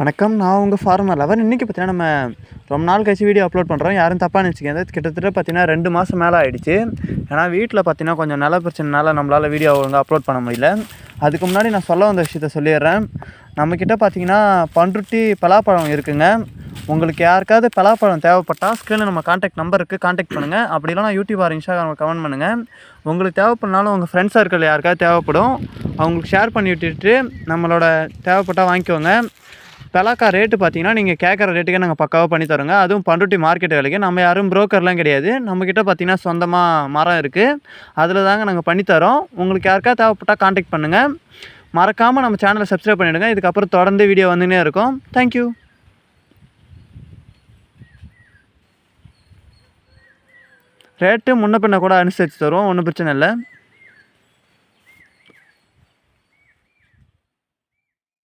வணக்கம். நான் உங்கள் ஃபார்மர் லவர் இன்றைக்கி பார்த்தீங்கன்னா நம்ம ரொம்ப நாள் கழிச்சு வீடியோ அப்லோட் பண்ணுறோம் யாரும் தப்பாக நினச்சிக்காது கிட்டத்தட்ட பார்த்தீங்கன்னா ரெண்டு மாதம் மேலே ஆகிடுச்சு ஏன்னா வீட்டில் பார்த்தீங்கன்னா கொஞ்சம் நில பிரச்சனைனால நம்மளால் வீடியோ ஒழுங்காக அப்லோட் பண்ண முடியல. அதுக்கு முன்னாடி நான் சொல்ல வந்த விஷயத்த சொல்லிடுறேன். நம்மக்கிட்ட பார்த்தீங்கன்னா பண்ருட்டி பலாப்பழம் இருக்குங்க. உங்களுக்கு யாருக்காவது பலாப்பழம் தேவைப்பட்டால் ஸ்க்ரீனில் நம்ம காண்டாக்ட் நம்பர் இருக்குது காண்டாக்ட் பண்ணுங்கள் அப்படி இல்லைனா யூடியூப் ஆர் இன்ஸ்டாகிராம் கமெண்ட் பண்ணுங்கள் உங்களுக்கு தேவைப்படனாலும் உங்கள் ஃப்ரெண்ட்ஸ் சர்க்கிள் யாருக்காவது தேவைப்படும். அவங்களுக்கு ஷேர் பண்ணி விட்டுட்டு நம்மளோட தேவைப்பட்டால் வாங்கிக்கோங்க. பலாக்கா ரேட்டு பார்த்தீங்கன்னா நீங்கள் கேட்குற ரேட்டுக்கே நாங்கள் பக்காவாக பண்ணி தரோங்க. அதுவும் பண்ருட்டி மார்க்கெட் விலைக்கு. நம்ம யாரும் ப்ரோக்கர்லாம் கிடையாது. நம்மக்கிட்ட பார்த்தீங்கன்னா சொந்தமாக மரம் இருக்குது அதில் தாங்க நாங்கள் பண்ணித்தரோம் உங்களுக்கு யாருக்கா தேவைப்பட்டால் காண்டாக்ட் பண்ணுங்கள் மறக்காமல் நம்ம சேனலை சப்ஸ்கிரைப் பண்ணிவிடுங்க இதுக்கப்புறம் தொடர்ந்து வீடியோ வந்துன்னே இருக்கும். தேங்க்யூ ரேட்டு முன்ன பின்ன கூட அனுசரித்து தருவோம். ஒன்றும் பிரச்சனை இல்லை.